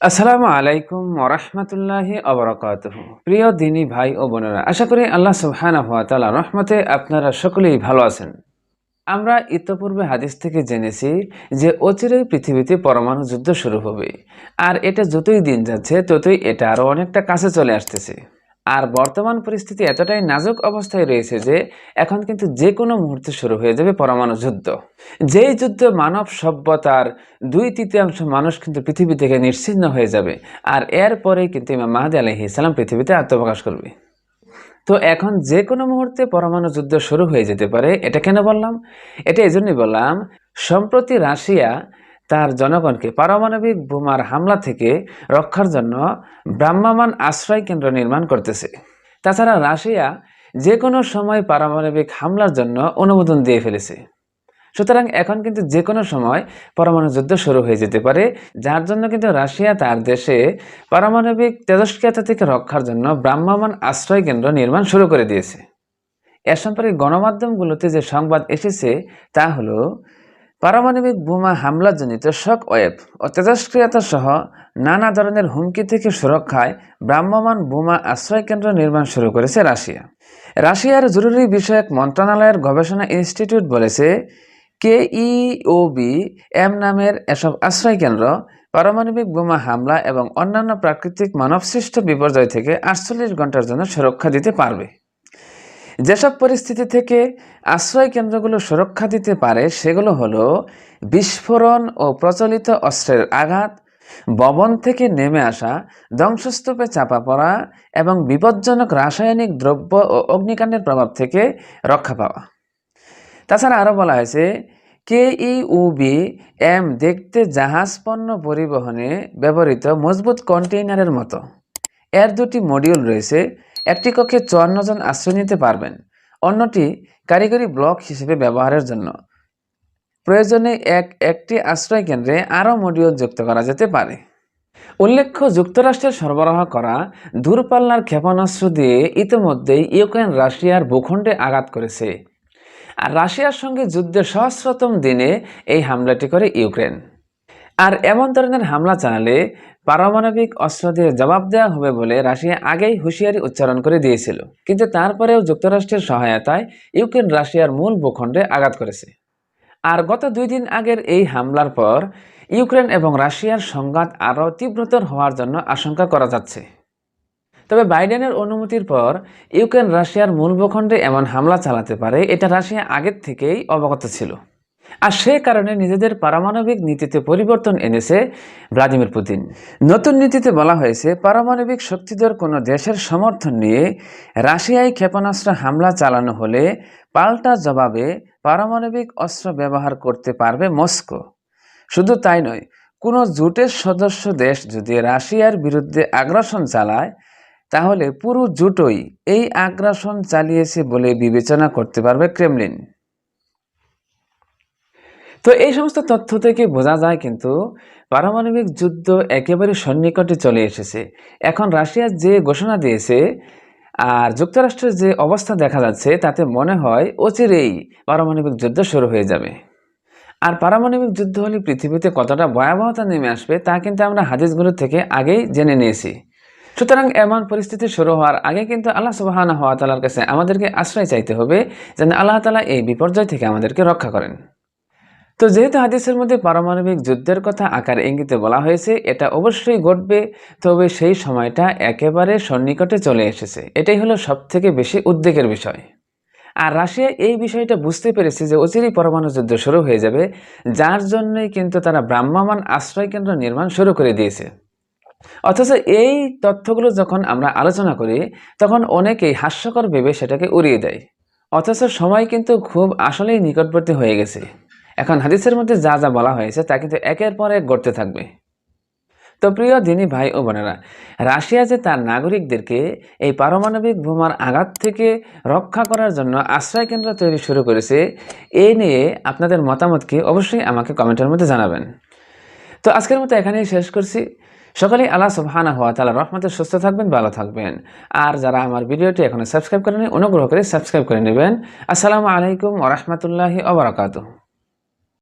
আসসালামু আলাইকুম ওরহমতুল্লাহি প্রিয় দিনী ভাই ও বোনেরা, আশা করি আল্লাহ সুবহানা হুয়া তালা রহমতে আপনারা সকলেই ভালো আছেন। আমরা ইতপূর্বে হাদিস থেকে জেনেছি যে অচিরেই পৃথিবীতে পরমাণু যুদ্ধ শুরু হবে। আর এটা যতই দিন যাচ্ছে, ততই এটা আরও অনেকটা কাছে চলে আসতেছে। আর বর্তমান পরিস্থিতি এতটাই নাজুক অবস্থায় রয়েছে যে এখন কিন্তু যে কোনো মুহূর্তে শুরু হয়ে যাবে পরমাণু যুদ্ধ। যেই যুদ্ধ মানব সভ্যতার দুই তৃতীয়াংশ মানুষ কিন্তু পৃথিবী থেকে নিশ্চিহ্ন হয়ে যাবে আর এরপরেই কিন্তু ইমাম মাহাদি আলহি ইসলাম পৃথিবীতে আত্মপ্রকাশ করবে। তো এখন যে কোনো মুহূর্তে পরমাণু যুদ্ধ শুরু হয়ে যেতে পারে, এটা কেন বললাম? এটা এই জন্যই বললাম, সম্প্রতি রাশিয়া তার জনগণকে পারমাণবিক বোমার হামলা থেকে রক্ষার জন্য ব্রাহ্মমান আশ্রয় কেন্দ্র নির্মাণ করতেছে। তাছাড়া রাশিয়া যে কোনো সময় পারমাণবিক হামলার জন্য অনুমোদন দিয়ে ফেলেছে। সুতরাং এখন কিন্তু যে কোনো সময় পরমাণু যুদ্ধ শুরু হয়ে যেতে পারে, যার জন্য কিন্তু রাশিয়া তার দেশে পারমাণবিক তেজস্ক্রিয়তা থেকে রক্ষার জন্য ব্রাহ্মমান আশ্রয় কেন্দ্র নির্মাণ শুরু করে দিয়েছে। এ সম্পর্কে গণমাধ্যমগুলোতে যে সংবাদ এসেছে, তা হলো পারমাণবিক বোমা হামলাজনিত শক ওয়েব ও তেজস্ক্রিয়তা সহ নানা ধরনের হুমকি থেকে সুরক্ষায় ব্রাহ্মমান বোমা আশ্রয় কেন্দ্র নির্মাণ শুরু করেছে রাশিয়া। রাশিয়ার জরুরি বিষয়ক মন্ত্রণালয়ের গবেষণা ইনস্টিটিউট বলেছে, কেইওবি এম নামের এসব আশ্রয় কেন্দ্র পারমাণবিক বোমা হামলা এবং অন্যান্য প্রাকৃতিক মানবসৃষ্ট বিপর্যয় থেকে আটচল্লিশ ঘণ্টার জন্য সুরক্ষা দিতে পারবে। যেসব পরিস্থিতি থেকে আশ্রয় কেন্দ্রগুলো সুরক্ষা দিতে পারে, সেগুলো হলো বিস্ফোরণ ও প্রচলিত অস্ত্রের আঘাত, ভবন থেকে নেমে আসা, ধ্বংসস্তূপে চাপা পড়া এবং বিপজ্জনক রাসায়নিক দ্রব্য ও অগ্নিকাণ্ডের প্রভাব থেকে রক্ষা পাওয়া। তাছাড়া আরও বলা হয়েছে কেইউবি এম দেখতে জাহাজ পণ্য পরিবহনে ব্যবহৃত মজবুত কন্টেইনারের মতো। এর দুটি মডিউল রয়েছে একটি কক্ষে চুয়ান্ন জন আশ্রয় নিতে পারবেন। অন্যটি কারিগরি ব্লক হিসেবে ব্যবহারের জন্য। প্রয়োজনে এক একটি আশ্রয় কেন্দ্রে আরও মডিউল যুক্ত করা যেতে পারে। উল্লেখ্য, যুক্তরাষ্ট্রের সরবরাহ করা দূরপাল্লার ক্ষেপণাস্ত্র দিয়ে ইতিমধ্যেই ইউক্রেন রাশিয়ার ভূখণ্ডে আঘাত করেছে। আর রাশিয়ার সঙ্গে যুদ্ধের সহস্রতম দিনে এই হামলাটি করে ইউক্রেন। আর এমন ধরনের হামলা চালালে পারমাণবিক অস্ত্র দিয়ে জবাব দেওয়া হবে বলে রাশিয়া আগেই হুঁশিয়ারি উচ্চারণ করে দিয়েছিল। কিন্তু তারপরেও যুক্তরাষ্ট্রের সহায়তায় ইউক্রেন রাশিয়ার মূল ভূখণ্ডে আঘাত করেছে। আর গত দুই দিন আগের এই হামলার পর ইউক্রেন এবং রাশিয়ার সংঘাত আরও তীব্রতর হওয়ার জন্য আশঙ্কা করা যাচ্ছে। তবে বাইডেনের অনুমতির পর ইউক্রেন রাশিয়ার মূল ভূখণ্ডে এমন হামলা চালাতে পারে, এটা রাশিয়া আগের থেকেই অবগত ছিল। আর সে কারণে নিজেদের পারমাণবিক নীতিতে পরিবর্তন এনেছে ভ্লাদিমির পুতিন। নতুন নীতিতে বলা হয়েছে, পারমাণবিক শক্তিধর কোনো দেশের সমর্থন নিয়ে রাশিয়ায় ক্ষেপণাস্ত্র হামলা চালানো হলে পাল্টা জবাবে পারমাণবিক অস্ত্র ব্যবহার করতে পারবে মস্কো। শুধু তাই নয়, কোনো জোটের সদস্য দেশ যদি রাশিয়ার বিরুদ্ধে আগ্রাসন চালায়, তাহলে পুরো জোটই এই আগ্রাসন চালিয়েছে বলে বিবেচনা করতে পারবে ক্রেমলিন। তো এই সমস্ত তথ্য থেকে বোঝা যায় কিন্তু পারমাণবিক যুদ্ধ একেবারে সন্নিকটে চলে এসেছে। এখন রাশিয়া যে ঘোষণা দিয়েছে আর যুক্তরাষ্ট্রের যে অবস্থা দেখা যাচ্ছে, তাতে মনে হয় অচিরেই পারমাণবিক যুদ্ধ শুরু হয়ে যাবে। আর পারমাণবিক যুদ্ধ হলে পৃথিবীতে কতটা ভয়াবহতা নেমে আসবে, তা কিন্তু আমরা হাদিসগুলো থেকে আগেই জেনে নিয়েছি। সুতরাং এমন পরিস্থিতি শুরু হওয়ার আগে কিন্তু আল্লাহ সুবাহানা হওয়া তালার কাছে আমাদেরকে আশ্রয় চাইতে হবে, যেন আল্লাহ তালা এই বিপর্যয় থেকে আমাদেরকে রক্ষা করেন। তো যেহেতু হাদিসের মধ্যে পারমাণবিক যুদ্ধের কথা আকার ইঙ্গিতে বলা হয়েছে, এটা অবশ্যই ঘটবে, তবে সেই সময়টা একেবারে সন্নিকটে চলে এসেছে। এটাই হলো সব থেকে বেশি উদ্বেগের বিষয়। আর রাশিয়া এই বিষয়টা বুঝতে পেরেছে যে অচিরেই পরমাণু যুদ্ধ শুরু হয়ে যাবে, যার জন্যই কিন্তু তারা ব্রাহ্মমান আশ্রয় কেন্দ্র নির্মাণ শুরু করে দিয়েছে। অথচ এই তথ্যগুলো যখন আমরা আলোচনা করি, তখন অনেকেই হাস্যকর ভেবে সেটাকে উড়িয়ে দেয়। অথচ সময় কিন্তু খুব আসলেই নিকটবর্তী হয়ে গেছে। এখন হাদিসের মধ্যে যা যা বলা হয়েছে তা কিন্তু একের পর এক ঘটতে থাকবে। তো প্রিয় দিনী ভাই ও বোনেরা, রাশিয়া যে তার নাগরিকদেরকে এই পারমাণবিক বোমার আঘাত থেকে রক্ষা করার জন্য আশ্রয় কেন্দ্র তৈরি শুরু করেছে এই নিয়ে আপনাদের মতামতকে অবশ্যই আমাকে কমেন্টের মধ্যে জানাবেন। তো আজকের মতো এখানেই শেষ করছি। সকলেই আল্লাহ সুবহানাহু ওয়া তাআলার রহমতে সুস্থ থাকবেন, ভালো থাকবেন। আর যারা আমার ভিডিওটি এখনও সাবস্ক্রাইব করেনি অনুগ্রহ করে সাবস্ক্রাইব করে নেবেন। আসসালামু আলাইকুম ওয়া রাহমাতুল্লাহি ওয়া বারাকাতুহু।